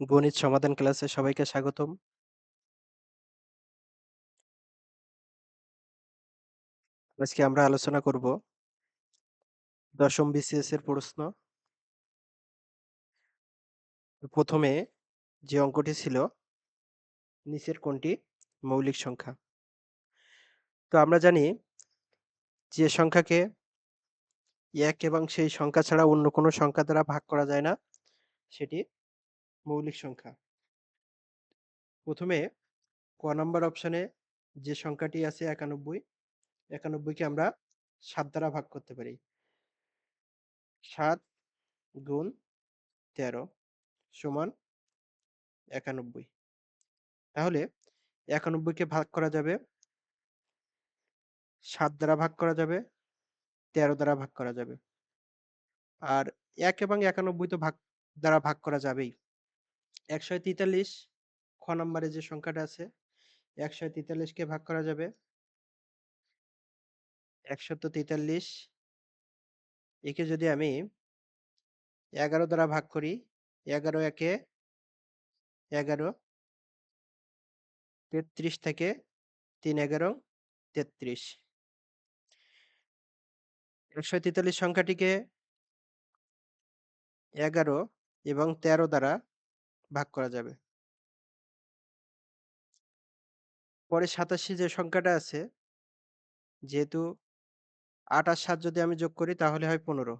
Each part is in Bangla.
গণিত সমাধান ক্লাসে সবাইকে স্বাগতম। আজকে আমরা আলোচনা করব দশম বিসিএস এর প্রশ্ন। প্রথমে যে অঙ্কটি ছিল, নিচের কোনটি? মৌলিক সংখ্যা। তো আমরা জানি যে সংখ্যাকে এক এবং সেই সংখ্যা ছাড়া অন্য কোনো সংখ্যা দ্বারা ভাগ করা যায় না। সেটি মৌলিক সংখ্যা। প্রথমে ক নম্বর অপশনে যে সংখ্যাটি আছে একানব্বই, একানব্বইকে আমরা সাত দ্বারা ভাগ করতে পারি। সাত গুণ তেরো সমান একানব্বই। তাহলে একানব্বইকে ভাগ করা যাবে, সাত দ্বারা ভাগ করা যাবে, তেরো দ্বারা ভাগ করা যাবে। আর এক এবং একানব্বই তো ভাগ দ্বারা ভাগ করা যাবেই। একশো তেতাল্লিশ, খ নম্বরে যে সংখ্যাটা আছে, একশো তেতাল্লিশকে ভাগ করা যাবে। একশত তেতাল্লিশ, একে যদি আমি এগারো দ্বারা ভাগ করি, এগারো একে এগারো, তেত্রিশ থেকে তিন এগারো, তেত্রিশ। একশো তেতাল্লিশ সংখ্যাটিকে এগারো এবং তেরো দ্বারা ভাগ করা যাবে। পরে সাতাশি যে সংখ্যাটা আছে, যেহেতু আট আর সাত যদি আমি যোগ করি, তাহলে হয় পনেরো।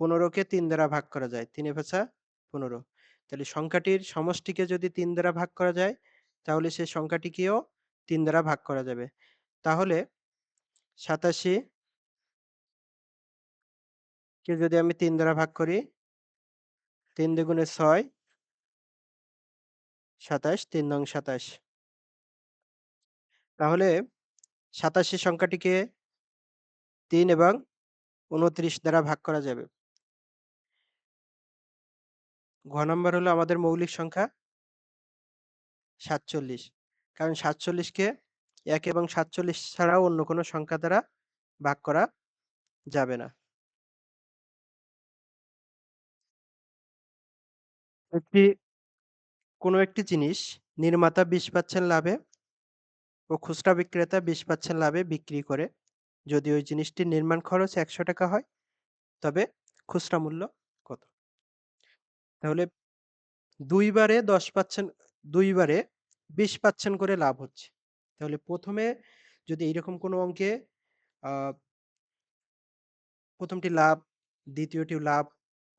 পনেরোকে তিন দ্বারা ভাগ করা যায়, তিনে পেঁচা পনেরো। তাহলে সংখ্যাটির সমষ্টিকে যদি তিন দ্বারা ভাগ করা যায়, তাহলে সেই সংখ্যাটিকেও তিন দ্বারা ভাগ করা যাবে। তাহলে সাতাশি কে যদি আমি তিন দ্বারা ভাগ করি তিন দ্বিগুণে ছয়। সাতাশ, তিন নং সাতাশ। তাহলে সাতাশি সংখ্যাটিকে তিন এবং উনত্রিশ দ্বারা ভাগ করা যাবে। ঘ নম্বর হলো আমাদের মৌলিক সংখ্যা। সাতচল্লিশ। কারণ সাতচল্লিশকে এক এবং সাতচল্লিশ ছাড়াও অন্য কোনো সংখ্যা দ্বারা ভাগ করা যাবে না। একটি, কোনো একটি জিনিস নির্মাতা বিশ পাচ্ছেন লাভে ও খুচরা বিক্রেতা বিশ পাচ্ছেন লাভে বিক্রি করে। যদি ওই জিনিসটির নির্মাণ খরচ একশো টাকা হয়, তবে খুচরা মূল্য কত? তাহলে দুইবারে দশ পার্সেন্ট দুইবারে বিশ পার্সেন্ট করে লাভ হচ্ছে। তাহলে প্রথমে যদি এইরকম কোনো অঙ্কে প্রথমটি লাভ দ্বিতীয়টি লাভ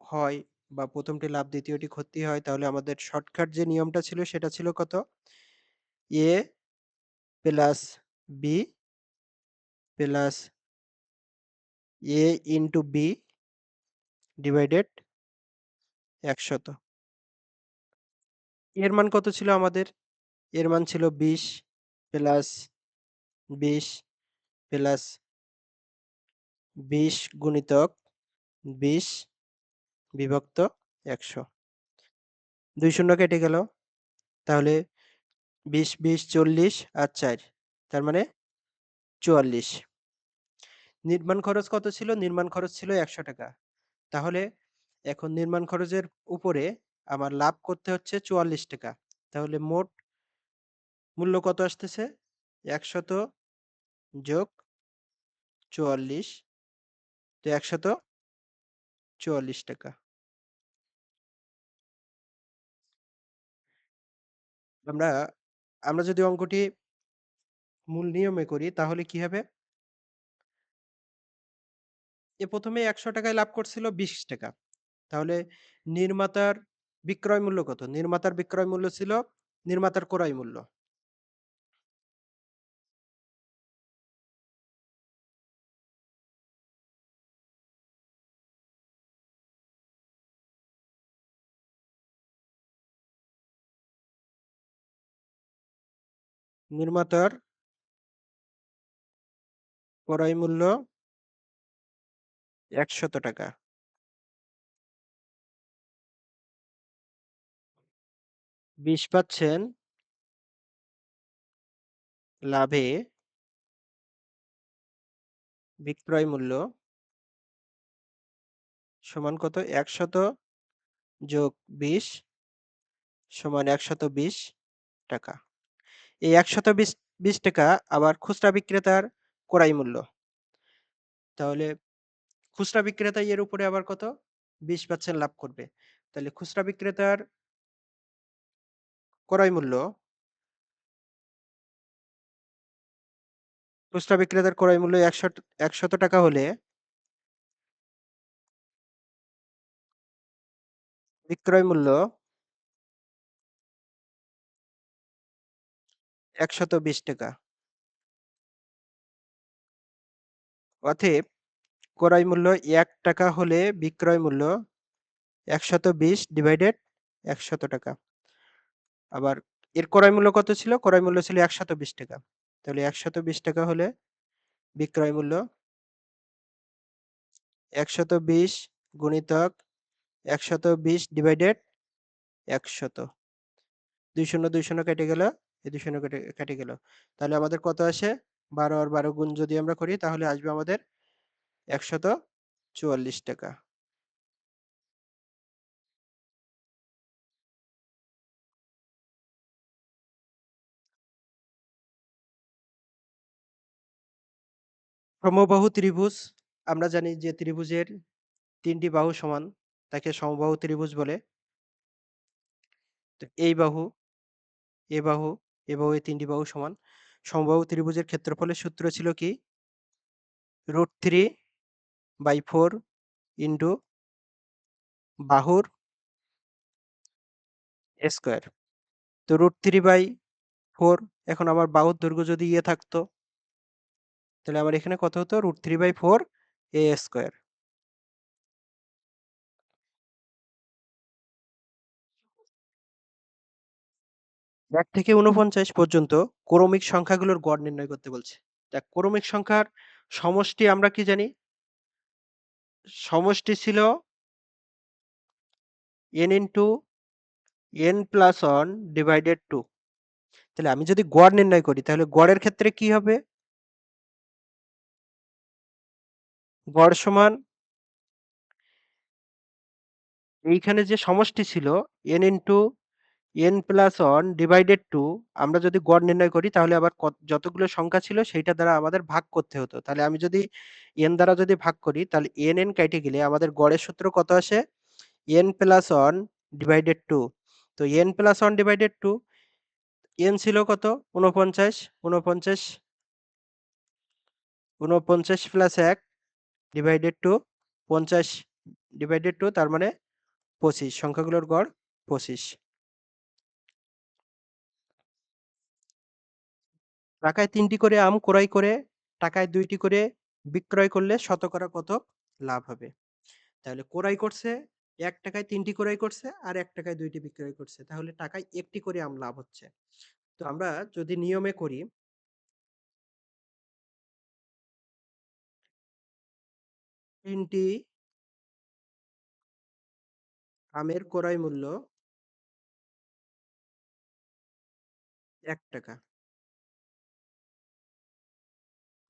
হয় বা প্রথমটি লাভ, দ্বিতীয়টি ক্ষতি হয়, তাহলে আমাদের শর্টকাট যে নিয়মটা ছিল সেটা ছিল কত? A plus B plus A into B divided একশত। এর মান কত ছিল আমাদের? এর মান ছিল বিশ প্লাস বিশ প্লাস বিশ গুণিতক বিশ বিভক্ত একশো। দুই শূন্য কেটে গেল। তাহলে বিশ বিশ, চল্লিশ আর চার, তার মানে চুয়াল্লিশ। নির্মাণ খরচ কত ছিল? নির্মাণ খরচ ছিল একশো টাকা। তাহলে এখন নির্মাণ খরচের উপরে আমার লাভ করতে হচ্ছে চুয়াল্লিশ টাকা। তাহলে মোট মূল্য কত আসতেছে? একশত যোগ চুয়াল্লিশ। তো একশত চুয়াল্লিশ টাকা। আমরা আমরা যদি অঙ্কটি মূল নিয়মে করি, তাহলে কি হবে? এ প্রথমে একশো টাকায় লাভ করছিল বিশ টাকা। তাহলে নির্মাতার বিক্রয় মূল্য কত? নির্মাতার বিক্রয় মূল্য ছিল, নির্মাতার ক্রয় মূল্য। নির্মাতার ক্রয় মূল্য একশত টাকা। বিশ পাচ্ছেন লাভে বিক্রয় মূল্য সমান কত? একশত যোগ বিশ সমান একশত বিশ টাকা। এই একশত বিশ বিশ টাকা আবার খুচরা বিক্রেতার ক্রয় মূল্য। তাহলে খুচরা বিক্রেতা এর উপরে আবার কত? বিশ পার্সেন্ট লাভ করবে। তাহলে খুচরা বিক্রেতার ক্রয় মূল্য খুচরা বিক্রেতার ক্রয় মূল্য একশো, একশত টাকা হলে বিক্রয় মূল্য একশত বিশ টাকা। অতএব ক্রয় মূল্য এক টাকা হলে বিক্রয় মূল্য একশত বিশ ডিভাইডেড একশত টাকা। আবার এর ক্রয় মূল্য কত ছিল? ক্রয় মূল্য ছিল একশত বিশ টাকা। তাহলে একশত বিশ টাকা হলে বিক্রয় মূল্য একশত বিশ গুণিতক একশত বিশ ডিভাইডেড একশত। দুই শূন্য দুই শূন্য কেটে গেল এই শূন্য কেটে কেটে গেল। তাহলে আমাদের কত আসে? বারো আর বারো গুণ যদি আমরা করি, তাহলে আসবে আমাদের একশত চুয়াল্লিশ টাকা। সমবাহু ত্রিভুজ, আমরা জানি যে ত্রিভুজের তিনটি বাহু সমান, তাকে সমবাহু ত্রিভুজ বলে। এই বাহু, এ বাহু এ বাহু এই তিনটি বাহু সমান। সমবাহু ত্রিভুজের ক্ষেত্রফলের সূত্র ছিল কি? Root three by four into বাহুর স্কোয়ার তো রুট থ্রি বাই ফোর এখন আমার বাহুর দৈর্ঘ্য যদি ইয়ে থাকতো, তাহলে আমার এখানে কত হতো? Root three by four A square এক থেকে উনপঞ্চাশ পর্যন্ত ক্রমিক সংখ্যাগুলোর গড় নির্ণয় করতে বলছে। দেখ ক্রমিক সংখ্যার সমষ্টি আমরা কি জানি? সমষ্টি ছিল N into N plus one divided two তাহলে আমি যদি গড় নির্ণয় করি, তাহলে গড়ের ক্ষেত্রে কি হবে? গড় সমান এইখানে যে সমষ্টি ছিল N into N plus one divided two আমরা যদি গড় নির্ণয় করি, তাহলে আবার যতগুলো সংখ্যা ছিল সেইটা দ্বারা আমাদের ভাগ করতে হতো। তাহলে আমি যদি এন দ্বারা যদি ভাগ করি, তাহলে এন এন কেটে গেলে আমাদের গড়ের সূত্র কত আসে? N plus one divided two তো N plus one divided two N ছিল কত? উনপঞ্চাশ উনপঞ্চাশ উনপঞ্চাশ প্লাস এক ডিভাইডেড টু পঞ্চাশ ডিভাইডেড টু তার মানে পঁচিশ। সংখ্যাগুলোর গড় পঁচিশ। টাকায় তিনটি করে আম ক্রয় করে, টাকায় দুইটি করে বিক্রয় করলে শতকরা কত লাভ হবে। তাহলে ক্রয় করছে, এক টাকায় তিনটি ক্রয় করছে আর এক টাকায় দুইটি বিক্রয় করছে। তাহলে টাকায় একটি করে আম লাভ হচ্ছে। তো আমরা যদি নিয়মে করি তিনটি আমের ক্রয় মূল্য এক টাকা।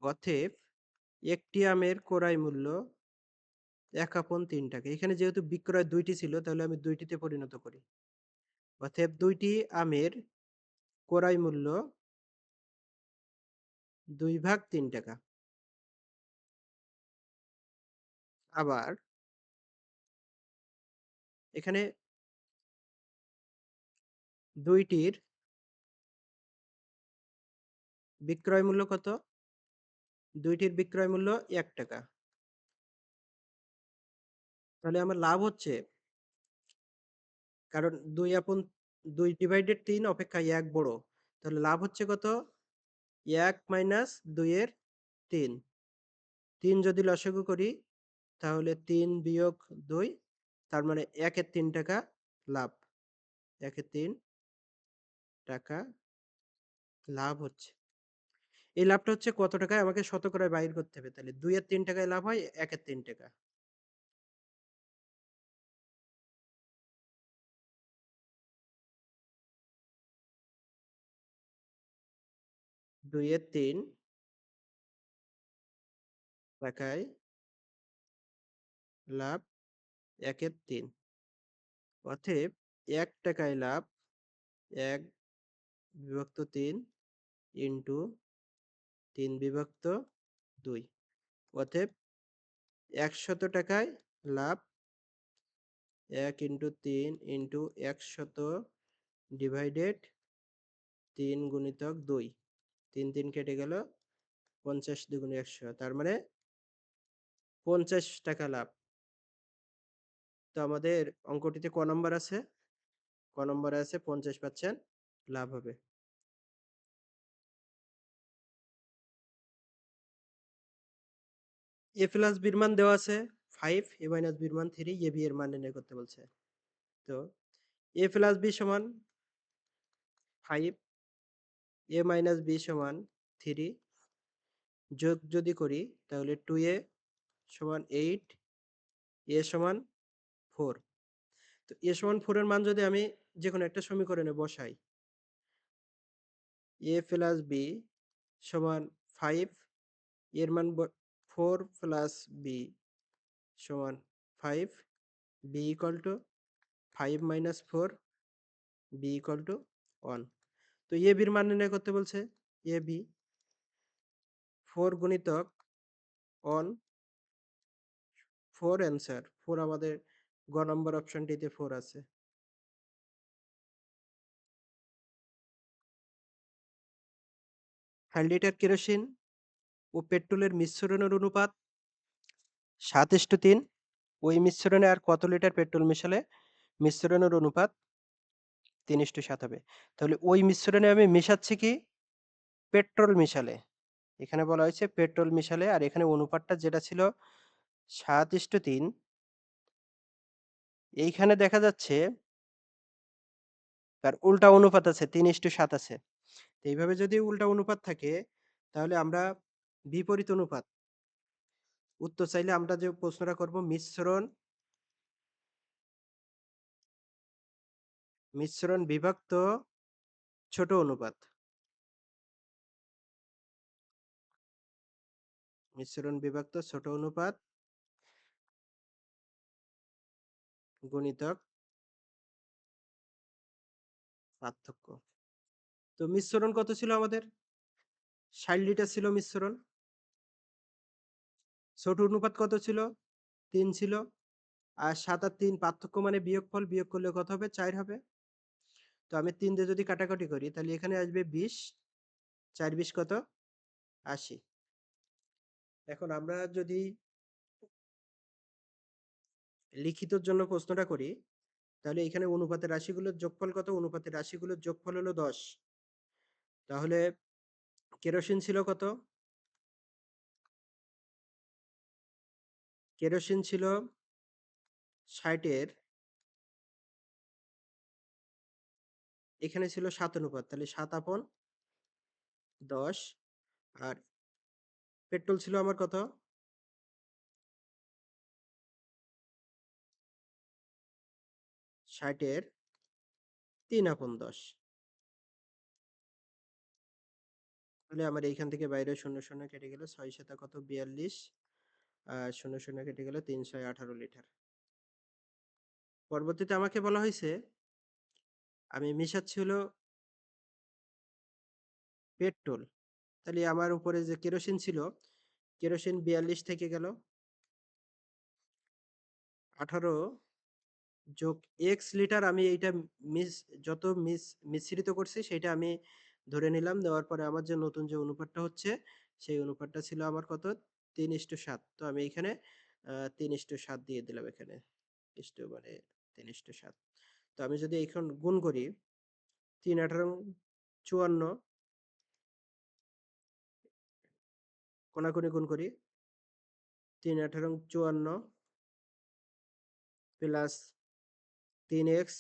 অতএব একটি আমের ক্রয় মূল্য এক আপন তিন টাকা। এখানে যেহেতু বিক্রয় দুইটি ছিল, তাহলে আমি দুইটিতে পরিণত করি। অতএব দুইটি আমের ক্রয় মূল্য দুই ভাগ তিন টাকা। আবার এখানে দুইটির বিক্রয় মূল্য কত? দুইটির বিক্রয় মূল্য এক টাকা। তাহলে আমার লাভ হচ্ছে কারণ দুই আপন, দুই ডিভাইডেড তিন অপেক্ষা এক বড়। তাহলে লাভ হচ্ছে কত? এক মাইনাস দুইয়ের তিন। তিন যদি লসাগু করি, তাহলে তিন বিয়োগ দুই, তার মানে একের তিন টাকা লাভ। একের তিন টাকা লাভ হচ্ছে। এই লাভটা হচ্ছে কত টাকায় আমাকে শতকরায় বাইর করতে হবে? তাহলে দুইয়ের তিন টাকায় লাভ হয় একের তিন টাকা। দুইয়ের তিন টাকায় লাভ একের তিন। অতএব এক টাকায় লাভ এক বিভক্ত তিন ইন্টু তিন বিভক্ত দুই। অতএব একশত টাকায় লাভ এক ইন্টু তিন ইন্টু একশত ডিভাইডেড তিন গুণিতক দুই। তিন তিন কেটে গেল পঞ্চাশ দুগুণে একশো। তার মানে পঞ্চাশ টাকা লাভ। তো আমাদের অঙ্কটিতে ক নম্বর আছে? ক নম্বরে আছে পঞ্চাশ পাচ্ছেন, লাভ হবে। এ প্লাস বির মান দেওয়া আছে ফাইভ এ মাইনাস বির মান থ্রি এ বি এর মান নির্ণয় করতে বলছে। তো এ প্লাস বি সমান ফাইভ এ মাইনাস বি সমান থ্রি যোগ যদি করি তাহলে টু এ সমান এইট এ সমান ফোর তো এ সমান ফোরের মান যদি আমি যে কোনো একটা সমীকরণে বসাই এ প্লাস বি সমান ফাইভ এর মান ফোর প্লাস বি সমান five B equal to five minus four B equal to one তো এ বির মান নির্ণয় করতে বলছে এ বি ফোর গুণিতক অন ফোর অ্যান্সার ফোর আমাদের গ নম্বর অপশনটিতে ফোর আছে। ফাইভ লিটার কেরোসিন ও পেট্রোলের মিশ্রণের অনুপাত? সাত ইস্টু তিন। ওই মিশ্রণে আর কত লিটার পেট্রোল মিশালে মিশ্রণের অনুপাত? তিন ইস্টু সাত হবে। তাহলে ওই মিশ্রণে আমি মেশাচ্ছি কি? পেট্রোল মিশালে। এখানে বলা হয়েছে পেট্রোল মিশালে আর এখানে অনুপাতটা যেটা ছিল সাত ইস্টু তিন। এইখানে দেখা যাচ্ছে তার উল্টা অনুপাত আছে, তিন ইস্টু সাত আছে। এইভাবে যদি উল্টা অনুপাত থাকে, তাহলে আমরা বিপরীত অনুপাত। উত্তর চাইলে আমরা যে প্রশ্নটা করব, মিশ্রণ মিশ্রণ বিভক্ত ছোট অনুপাত। মিশ্রণ বিভক্ত ছোট অনুপাত গুণিতক পার্থক্য। তো মিশ্রণ কত ছিল আমাদের? ষাট লিটার ছিল মিশ্রণ। ছোট অনুপাত কত ছিল? তিন ছিল। আর সাত আর তিন পার্থক্য মানে বিয়োগফল বিয়োগ করলে কত হবে? চার হবে। তো আমি তিন দিয়ে যদি কাটাকাটি করি, তাহলে এখানে আসবে বিশ। চার বিশ কত? আশি। এখন আমরা যদি লিখিতর জন্য প্রশ্নটা করি, তাহলে এখানে অনুপাতের রাশিগুলোর যোগফল কত? অনুপাতের রাশিগুলোর যোগফল হলো দশ। তাহলে কেরোসিন ছিল কত? কেরোসিন ছিল ষাটের এখানে ছিল সাত অনুপাত, তাহলে সাত আপন দশ। আর পেট্রোল ছিল আমার কত? ষাটের তিন আপন দশ। তাহলে আমার এইখান থেকে বাইরে শূন্য শূন্য কেটে গেল, ছয় সাতা কত? বিয়াল্লিশ। শূন্য শূন্য কেটে গেল তিনশো আঠারো লিটার। পরবর্তীতে আমাকে বলা হয়েছে, আমি মিশাচ্ছি হলো পেট্রোল। তাহলে আমার উপরে যে কেরোসিন ছিল, কেরোসিন বিয়াল্লিশ থেকে গেল। আঠারো যোগ এক্স লিটার আমি এইটা মিস, যত মিস, মিশ্রিত করছি সেটা আমি ধরে নিলাম। দেওয়ার পরে আমার যে নতুন যে অনুপাতটা হচ্ছে, সেই অনুপাতটা ছিল আমার কত? তিন ইস্টু সাত। তো আমি এখানে তিন ইস্টু সাত দিয়ে দিলাম এখানে। ইস্টু মানে তিন ইস্টু সাত। তো আমি যদি এখন গুণ করি, তিন আঠারো, চুয়ান্ন কোনাকুনি গুণ করি, তিন আঠারো, চুয়ান্ন প্লাস তিন এক্স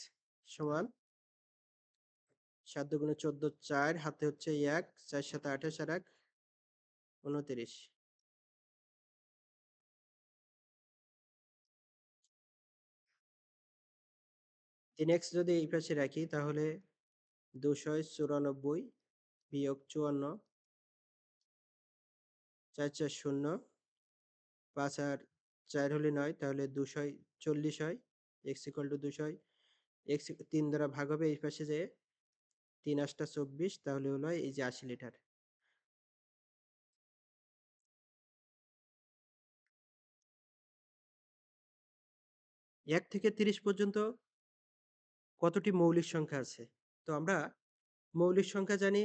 সমান সাত দুগুণে চোদ্দ, চার, হাতে হচ্ছে এক, চার সাথে আঠাশ আর এক, উনত্রিশ। তিন এক্স যদি এই পাশে রাখি, তাহলে দুশো চুরানব্বই বিয়োগ চুয়ান্ন, চার চার শূন্য, পাঁচ আর চার হলে নয়, তাহলে দুশো চল্লিশ হয়। এক্স ইকুয়াল টু দুশো এক্স তিন দ্বারা ভাগ হবে এই পাশে যে তিন আটটা চব্বিশ, তাহলে হলো এই যে আশি লিটার। এক থেকে তিরিশ পর্যন্ত কতটি মৌলিক সংখ্যা আছে? তো আমরা মৌলিক সংখ্যা জানি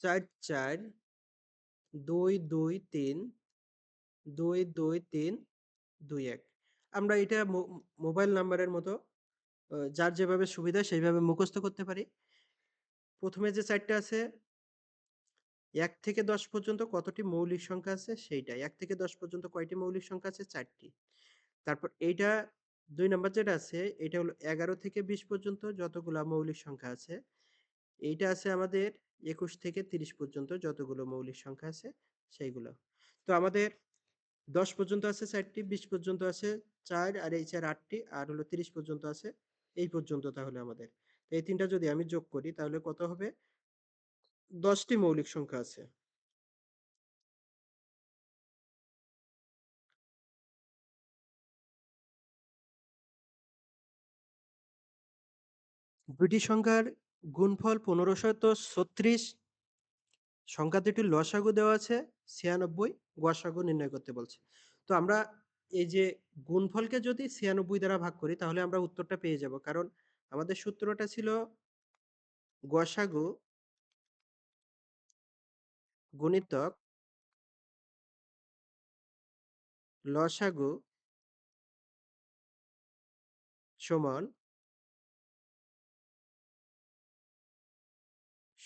চার চার, দুই দুই, তিন, দুই দুই, তিন, দুই, এক। আমরা এটা মোবাইল নাম্বারের মতো যার যেভাবে সুবিধা সেইভাবে মুখস্থ করতে পারি। প্রথমে যে চারটা আছে, এক থেকে দশ পর্যন্ত কতটি মৌলিক সংখ্যা আছে সেইটা এক থেকে দশ পর্যন্ত কয়টি মৌলিক সংখ্যা আছে? চারটি। তারপর এইটা দুই নম্বর যেটা আছে, এটা হলো এগারো থেকে বিশ পর্যন্ত যতগুলো মৌলিক সংখ্যা আছে, এইটা আছে আমাদের একুশ থেকে তিরিশ পর্যন্ত যতগুলো মৌলিক সংখ্যা আছে, সেইগুলো। তো আমাদের দশ পর্যন্ত আছে চারটি, বিশ পর্যন্ত আছে চার, আর এই চার আটটি, আর হলো তিরিশ পর্যন্ত আছে এই পর্যন্ত তাহলে আমাদের। এই তিনটা যদি আমি যোগ করি, তাহলে কত হবে? দশটি মৌলিক সংখ্যা আছে। দুইটি সংখ্যার গুণফল পনেরোশত ছত্রিশ, সংখ্যা দুটির লসাগু দেওয়া আছে ছিয়ানব্বই গসাগু নির্ণয় করতে বলছে। তো আমরা এই যে গুণফলকে যদি ছিয়ানব্বই দ্বারা ভাগ করি, তাহলে আমরা উত্তরটা পেয়ে যাব। কারণ আমাদের সূত্রটা ছিল গসাগু গুণিতক লসাগু সমান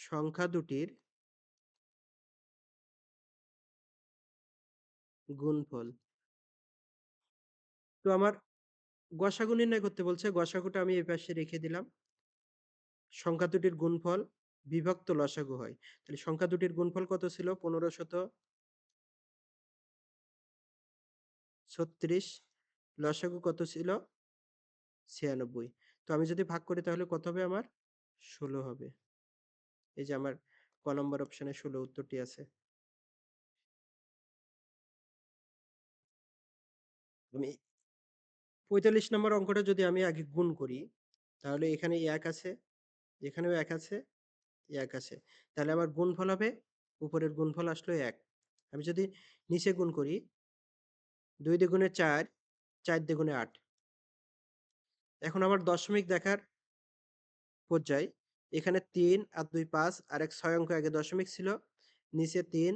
সংখ্যা দুটির গুণফল। তো আমার গসাগু নির্ণয় করতে বলছে, গসাগুটা আমি এই পাশে রেখে দিলাম। সংখ্যা দুটির গুণফল বিভক্ত লসাগু হয়। তাহলে সংখ্যা দুটির গুণফল কত ছিল? পনেরো শত ছত্রিশ, লসাগু কত ছিল? ছিয়ানব্বই। তো আমি যদি ভাগ করি তাহলে কত হবে আমার? ষোলো হবে। এই যে আমার ক নম্বর অপশনে ষোলো উত্তরটি আছে। আমি পঁয়তাল্লিশ নম্বর অঙ্কটা যদি আমি আগে গুণ করি, তাহলে এখানে এক আছে, এখানেও এক আছে এক আছে। তাহলে আমার গুণফল হবে, উপরের গুণফল আসলো এক। আমি যদি নিচে গুণ করি, দুই দ্বিগুণে চার চার দ্বিগুণে আট। এখন আমার দশমিক দেখার পর্যায় এখানে তিন আর দুই পাঁচ, আর এক ছয় অঙ্ক আগে দশমিক ছিল। নিচে তিন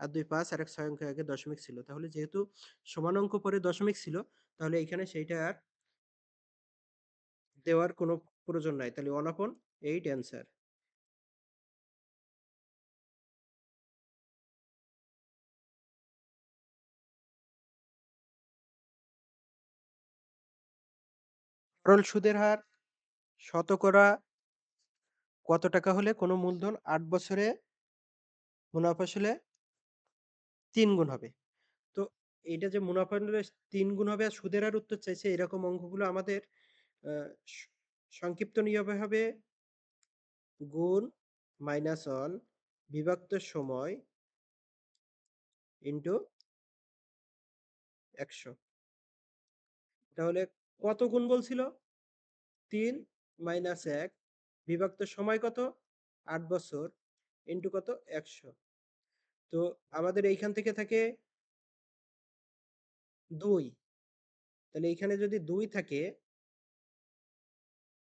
আর দুই পাঁচ, আর এক ছয় অঙ্ক আগে দশমিক ছিল। তাহলে যেহেতু সমান অঙ্ক পরে দশমিক ছিল, তাহলে এখানে সেইটা আর দেওয়ার কোনো প্রয়োজন নাই। তাহলে ওয়ান আপন এইট অ্যান্সার সরল সুদের হার, শতকরা কত টাকা হলে কোনো মূলধন আট বছরে মুনাফা আসলে তিন গুণ হবে? তো এইটা যে মুনাফা হলে তিন গুণ হবে আর সুদের আর উত্তর চাইছে এরকম অঙ্কগুলো আমাদের সংক্ষিপ্ত নিয়মে হবে গুণ মাইনাস ওয়ান বিভক্ত সময় ইন্টু একশো। তাহলে কত গুণ বলছিল? তিন মাইনাস এক বিভক্ত সময় কত? আট বছর, ইন্টু কত? একশো। তো আমাদের এইখান থেকে থাকে দুই। তাহলে এইখানে যদি দুই থাকে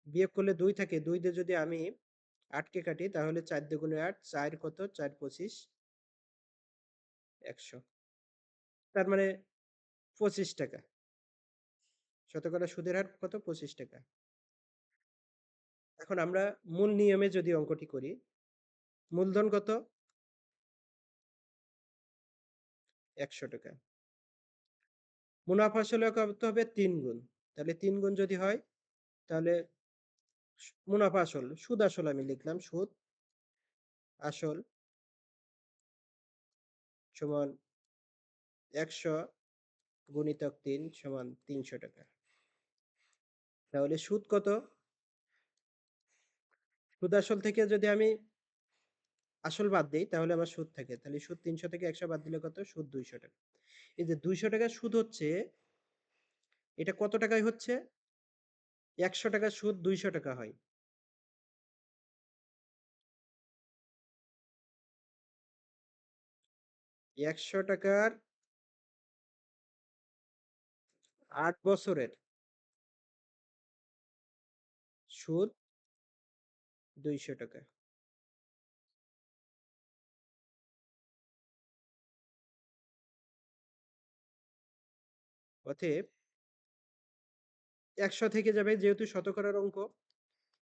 বিয়োগ করলে দুই থাকে, দুই দিয়ে যদি আমি আটকে কাটি, তাহলে চার দুগুণে আট, চার কত? চার পঁচিশ, একশো। তার মানে পঁচিশ টাকা। শতকরা সুদের হার কত? পঁচিশ টাকা। এখন আমরা মূল নিয়মে যদি অঙ্কটি করি মূলধন কত একশো টাকা। মুনাফা আসলে কত হবে তিন গুণ। তাহলে তিন গুণ যদি হয়, তাহলে মুনাফা আসল, সুদ আসল আমি লিখলাম, সুদ আসল সমান একশো গুণিতক তিন সমান তিনশো টাকা। তাহলে সুদ কত? সুদ আসল থেকে যদি আমি আসল বাদ দিই, তাহলে আমার সুদ থাকে। তাহলে সুদ তিনশো থেকে একশো বাদ দিলে কত? সুদ দুইশো টাকা। এই যে দুইশো টাকার সুদ হচ্ছে, এটা কত টাকায় হচ্ছে? একশো টাকা সুদ দুইশো টাকা হয়। একশো টাকার আট বছরের সুদ দুইশো টাকা। অতএব একশো থেকে যাবে যেহেতু শতকরার অঙ্ক,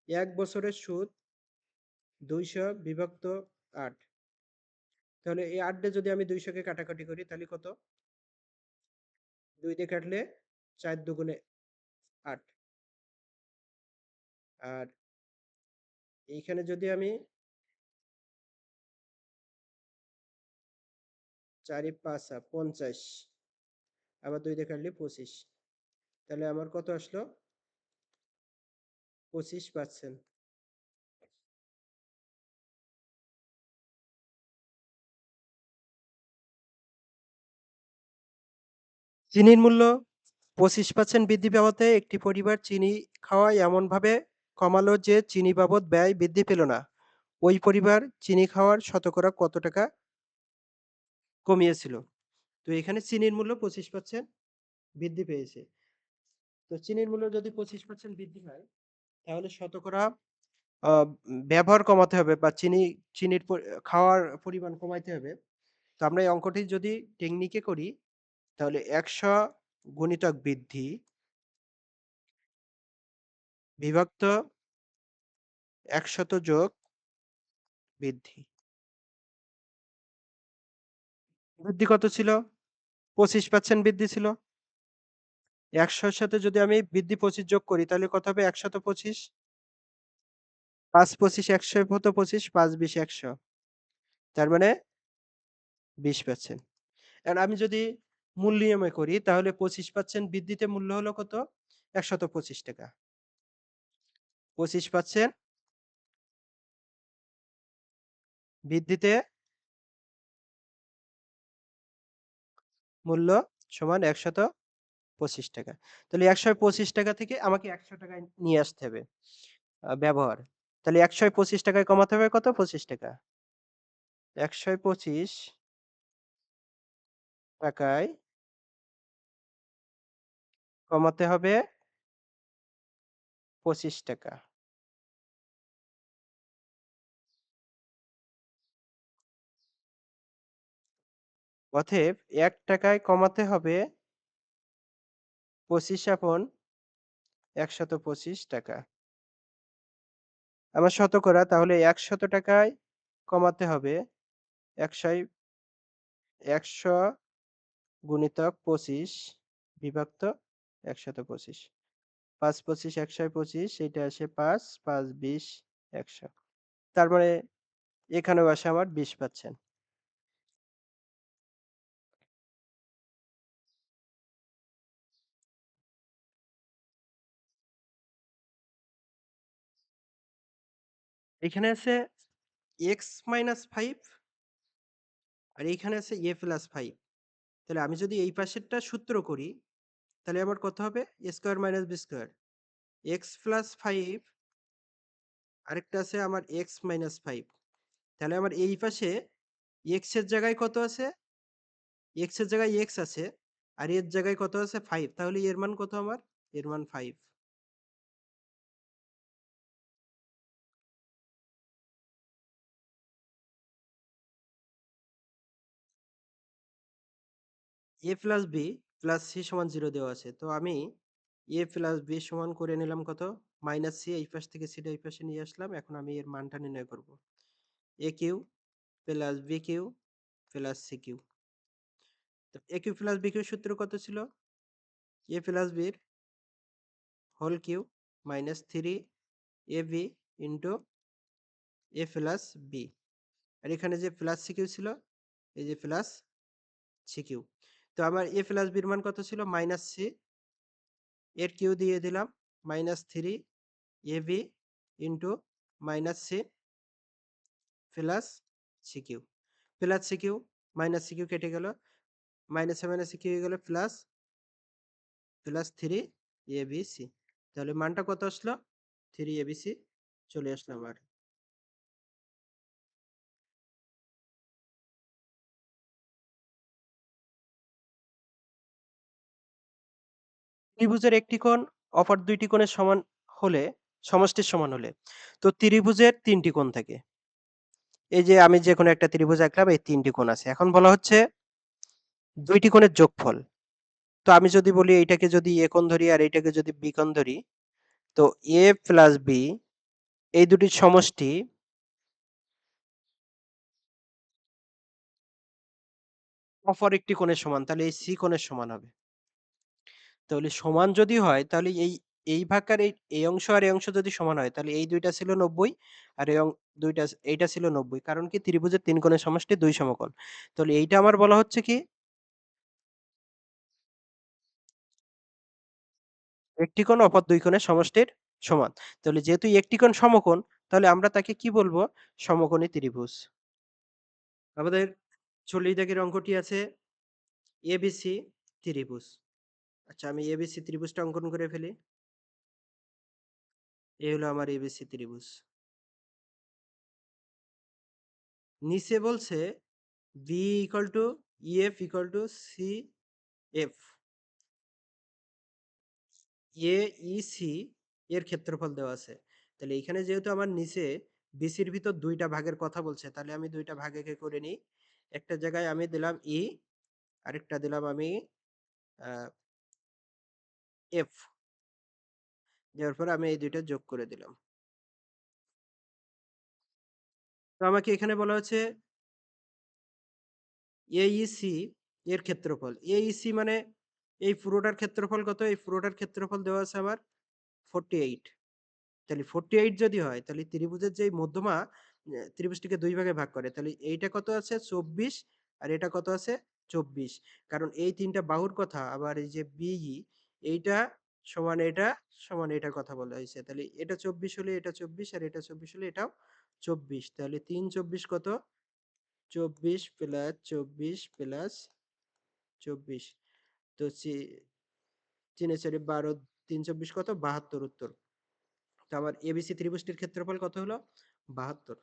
এক বছরের সুদ দুইশো বিভক্ত আট। তাহলে এই আট যদি আমি দুইশোকে কাটাকাটি করি, তাহলে কত? দুই দিয়ে কাটলে চার দুগুণে আট। আর এইখানে যদি আমি চারি পাঁচ পঞ্চাশ, আবার দুই কাটলে পঁচিশ, তাহলে আমার কত আসলো? পঁচিশ পার্সেন্ট। চিনির মূল্য পঁচিশ পার্সেন্ট বৃদ্ধি পাওয়াতে একটি পরিবার চিনি খাওয়া এমনভাবে কমালো যে চিনি বাবদ ব্যয় বৃদ্ধি পেল না। ওই পরিবার চিনি খাওয়ার শতকরা কত টাকা কমিয়েছিল? তো এখানে চিনির মূল্য পঁচিশ পার্সেন্ট বৃদ্ধি পেয়েছে। তো চিনির মূল্য যদি পঁচিশ পার্সেন্ট বৃদ্ধি হয়, তাহলে শতকরা ব্যবহার কমাতে হবে বা চিনি, চিনির খাওয়ার পরিমাণ কমাইতে হবে। তো আমরা এই অঙ্কটি যদি টেকনিকে করি, তাহলে একশো গুণিতক বৃদ্ধি বিভক্ত একশত যোগ বৃদ্ধি। বৃদ্ধি কত ছিল? পঁচিশ পার্সেন্ট বৃদ্ধি ছিল। একশোর সাথে যদি আমি বৃদ্ধি পঁচিশ যোগ করি, তাহলে কত হবে? একশত পঁচিশ। পাঁচ পঁচিশ একশো হতো পঁচিশ, পাঁচ বিশ একশো। তার মানে বিশ পার্সেন্ট আর আমি যদি মূল নিয়মে করি, তাহলে পঁচিশ পার্সেন্ট বৃদ্ধিতে মূল্য হলো কত? একশত পঁচিশ টাকা। পঁচিশ পার্সেন্ট। বৃদ্ধিতে মূল্য সমান একশত পঁচিশ টাকা। তাহলে একশো পঁচিশ টাকা থেকে আমাকে একশো টাকায় নিয়ে আসতে হবে ব্যবহার। তাহলে একশো পঁচিশ টাকায় কমাতে হবে কত? পঁচিশ টাকা। একশো পঁচিশ টাকায় কমাতে হবে পঁচিশ টাকা। অতএব এক টাকায় কমাতে হবে পঁচিশ আপন একশত পঁচিশ টাকা। আমার শতকরা, তাহলে একশত টাকায় কমাতে হবে একশাই একশো গুণিতক পঁচিশ বিভক্ত একশত পঁচিশ। পাঁচ পঁচিশ, একশো পঁচিশ এটা আসে পাঁচ পাঁচ বিশ, একশো। তারপরে এখানেও আসে আমার বিশ পাচ্ছেন। এখানে আছে এক্স মাইনাস ফাইভ আর এইখানে আছে এ প্লাস ফাইভ তাহলে আমি যদি এই পাশেরটা সূত্র করি তাহলে আমার কত হবে? A square minus B square X plus five আরেকটা আছে আমার এক্স মাইনাস ফাইভ তাহলে আমার এই পাশে এক্সের জায়গায় কত আছে? এক্সের জায়গায় এক্স আছে, আর এর জায়গায় কত আছে? ফাইভ তাহলে এর মান কত আমার? এর মান five A plus B plus C সমান জিরো দেওয়া আছে। তো আমি এ প্লাস বি সমান করে নিলাম কত? মাইনাস সি এই পাশ থেকে সিটা এই পাশে নিয়ে আসলাম। এখন আমি এর মানটা নির্ণয় করব। A cube plus B cube plus C cube তো A cube plus B cube সূত্র কত ছিল? এ প্লাস বির whole cube minus three A B into A plus B আর এখানে যে প্লাস সি কিউ ছিল, এই যে প্লাস সি কিউ তো আমার এ প্লাস বির মান কত ছিল? মাইনাস সি এর কিউ দিয়ে দিলাম। Minus three A B into minus C plus C cube plus C cube minus C cube কেটে গেল। মাইনাসে মাইনাসে কি হয়ে গেল plus plus three A B C তাহলে মানটা কত আসলো? থ্রি এ বি সি চলে আসলো আমার। ত্রিভুজের একটি কোণ অপর দুইটি কোণের সমান হলে সমষ্টির সমান হলে। তো ত্রিভুজের তিনটি কোণ থাকে। এই যে আমি যে কোনো একটা ত্রিভুজ আঁকলাম, এই তিনটি কোণ আছে। এখন বলা হচ্ছে দুইটি কোণের যোগফল। তো আমি যদি বলি এইটাকে যদি এ কোণ ধরি আর এইটাকে যদি বি কোণ ধরি, তো এ প্লাস বি, এই দুটির সমষ্টি অপর একটি কোণের সমান। তাহলে এই সি কোণের সমান হবে। তাহলে সমান যদি হয়, তাহলে এই এই ভাগকার এই এই অংশ আর এই অংশ যদি সমান হয়, তাহলে এই দুইটা ছিল নব্বই আর এই দুইটা এইটা ছিল নব্বই। কারণ কি? ত্রিভুজের তিন কোণের সমষ্টি দুই সমকোণ। তাহলে এইটা আমার বলা হচ্ছে কি? একটি কোণ অপর দুই কোণের সমষ্টির সমান। তাহলে যেহেতু একটি কোণ সমকোণ, তাহলে আমরা তাকে কি বলব? সমকোণী ত্রিভুজ। আমাদের চল্লিশ দাগের অঙ্কটি আছে এবিসি ত্রিভুজ। আচ্ছা আমি এবিসি ত্রিভুজটা অঙ্কন করে ফেলি। এ হলো আমার এবিসি ত্রিভুজ। নিচে বলছে B equal to EF equal to C F A E C এর ক্ষেত্রফল দেওয়া আছে। তাহলে এখানে যেহেতু আমার নিচে বিসির ভিতর দুইটা ভাগের কথা বলছে, তাহলে আমি দুইটা ভাগে করে নিই? একটা জায়গায় আমি দিলাম ই আরেকটা দিলাম আমি এফ দেওয়ার পর আমি এই দুইটা যোগ করে দিলাম। তো আমাকে এখানে বলা হচ্ছে এইসি এর ক্ষেত্রফল। এইসি মানে এই পুরোটার ক্ষেত্রফল কত? এই পুরোটার ক্ষেত্রফল দেওয়া আছে আমার ফোরটি এইট তাহলে ফোরটি এইট যদি হয়, তাহলে ত্রিভুজের যে মধ্যমা ত্রিভুজটিকে দুই ভাগে ভাগ করে, তাহলে এইটা কত আছে? চব্বিশ। আর এটা কত আছে? চব্বিশ। কারণ এই তিনটা বাহুর কথা, আবার এই যে বিই এইটা সমান এটা সমান এটা কথা বলা হয়েছে। তাহলে এটা চব্বিশ হলে এটা চব্বিশ আর এটা চব্বিশ হলে এটাও চব্বিশ। তাহলে তিন চব্বিশ কত? চব্বিশ প্লাস চব্বিশ প্লাস চব্বিশ। তো চিনে চারি বারো, তিন চব্বিশ কত? বাহাত্তর উত্তর। তো আমার এবিসি ত্রিভুজটির ক্ষেত্রফল কত হলো? বাহাত্তর।